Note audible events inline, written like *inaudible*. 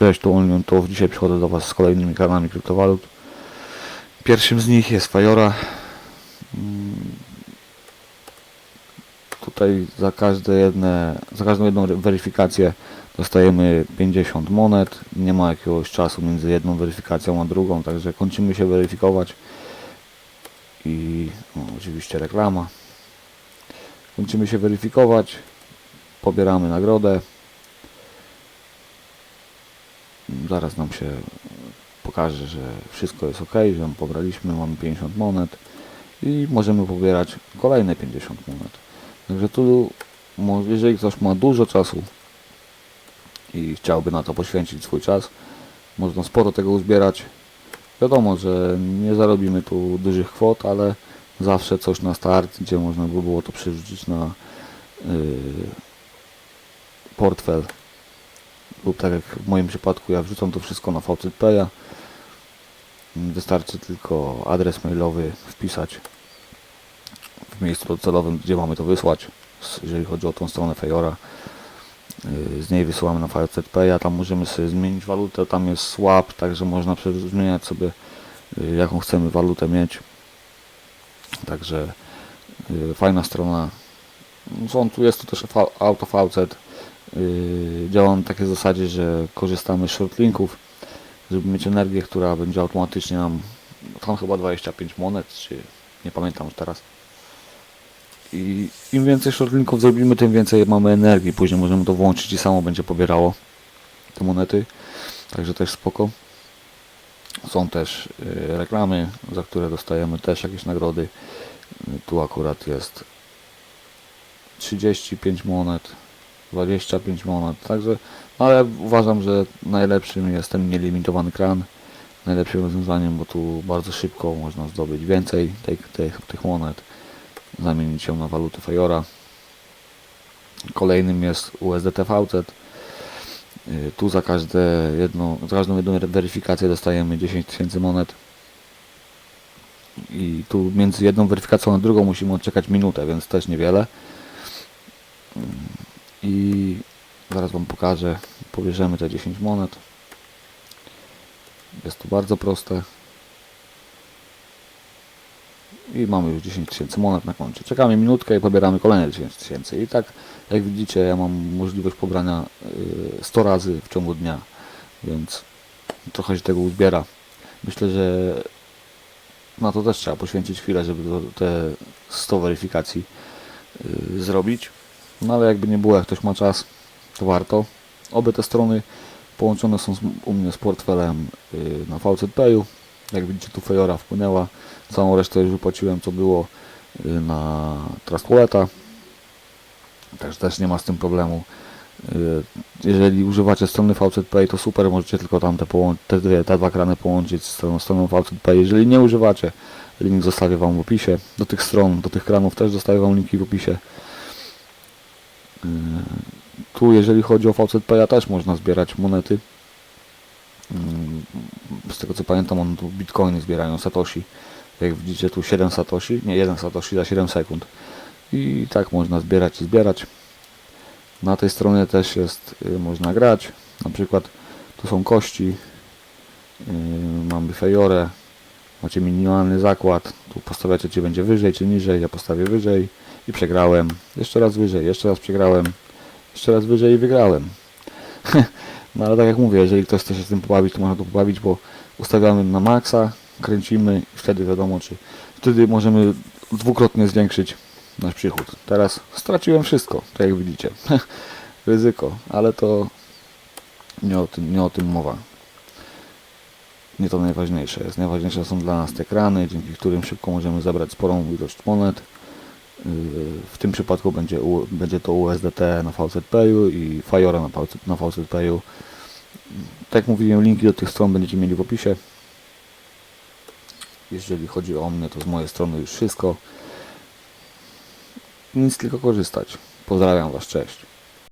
Cześć, tu Onion, dzisiaj przychodzę do Was z kolejnymi kanałami kryptowalut. Pierwszym z nich jest Fajora. Mm, Tutaj za każde jedne, za każdą jedną weryfikację dostajemy 50 monet. Nie ma jakiegoś czasu między jedną weryfikacją a drugą, także kończymy się weryfikować. I no, oczywiście reklama. Kończymy się weryfikować. Pobieramy nagrodę. Zaraz nam się pokaże, że wszystko jest ok, że ją pobraliśmy, mamy 50 monet i możemy pobierać kolejne 50 monet. Także tu, jeżeli ktoś ma dużo czasu i chciałby na to poświęcić swój czas, można sporo tego uzbierać. Wiadomo, że nie zarobimy tu dużych kwot, ale zawsze coś na start, gdzie można by było to przerzucić na yy, portfel lub tak jak w moim przypadku ja wrzucam to wszystko na VCPaya wystarczy tylko adres mailowy wpisać w miejscu docelowym, gdzie mamy to wysłać jeżeli chodzi o tą stronę Fejora Yy, z niej wysyłamy na VCPaya tam możemy sobie zmienić walutę, tam jest swap także można zmieniać sobie yy, jaką chcemy walutę mieć. Także yy, fajna strona. Są tu jest tu też V- auto VC Yy, działa na takiej zasadzie, że korzystamy z shortlinków, żeby mieć energię, która będzie automatycznie nam, tam chyba 25 monet, czy nie pamiętam już teraz. I im więcej shortlinków zrobimy, tym więcej mamy energii. Później możemy to włączyć i samo będzie pobierało te monety. Także też spoko. Są też yy, reklamy, za które dostajemy też jakieś nagrody. Yy, tu akurat jest 35 monet, 25 monet, także no ale uważam, że najlepszym jest ten nielimitowany kran, najlepszym rozwiązaniem, bo tu bardzo szybko można zdobyć więcej tych, tych, tych monet, zamienić ją na walutę Fajora. Kolejnym jest USDT VZ. Y, Tu za każde jedno, za każdą jedną weryfikację dostajemy 10 tysięcy monet. I tu między jedną weryfikacją a drugą musimy odczekać minutę, więc też niewiele i zaraz Wam pokażę. Pobierzemy te 10 monet. Jest to bardzo proste. I mamy już 10 tysięcy monet na koncie. Czekamy minutkę i pobieramy kolejne 10 tysięcy. I tak, jak widzicie, ja mam możliwość pobrania y, 100 razy w ciągu dnia, więc trochę się tego uzbiera. Myślę, że na to też trzeba poświęcić chwilę, żeby te 100 weryfikacji y, zrobić. No ale jakby nie było, jak ktoś ma czas, to warto. Obie te strony połączone są z, u mnie z portfelem yy, na VCPayu. Jak widzicie tu Fejora wpłynęła. Całą resztę już wypłaciłem co było yy, na Trust. Także też nie ma z tym problemu. Yy, jeżeli używacie strony VCPay to super, możecie tylko tam te, te, dwie, te dwa krany połączyć z stroną, stroną VCPay. Jeżeli nie używacie, link zostawię Wam w opisie. Do tych stron, do tych kranów też zostawię Wam linki w opisie. Yy, Tu jeżeli chodzi o VCPaya też można zbierać monety. Yy, Z tego co pamiętam on tu bitcoiny zbierają Satoshi. Jak widzicie tu 7 Satoshi, nie 1 Satoshi za 7 sekund. I tak można zbierać i zbierać. Na tej stronie też jest, yy, można grać. Na przykład tu są kości. Mamy fejorę. Macie minimalny zakład. Tu postawiacie czy będzie wyżej czy niżej. Ja postawię wyżej i przegrałem. Jeszcze raz wyżej, jeszcze raz przegrałem. Jeszcze raz wyżej i wygrałem. *laughs* no ale tak jak mówię, jeżeli ktoś chce się z tym pobawić, to można to pobawić, bo ustawiamy na maksa, kręcimy i wtedy wiadomo, czy wtedy możemy dwukrotnie zwiększyć nasz przychód. Teraz straciłem wszystko, tak jak widzicie. *laughs* Ryzyko, ale to nie o tym, nie o tym mowa. Nie to najważniejsze jest. Najważniejsze są dla nas te krany, dzięki którym szybko możemy zabrać sporą ilość monet. W tym przypadku będzie, będzie to USDT na VZPayu i Fajora na, VZ. Tak jak mówiłem, linki do tych stron będziecie mieli w opisie. Jeżeli chodzi o mnie, to z mojej strony już wszystko. Nic tylko korzystać. Pozdrawiam Was, cześć.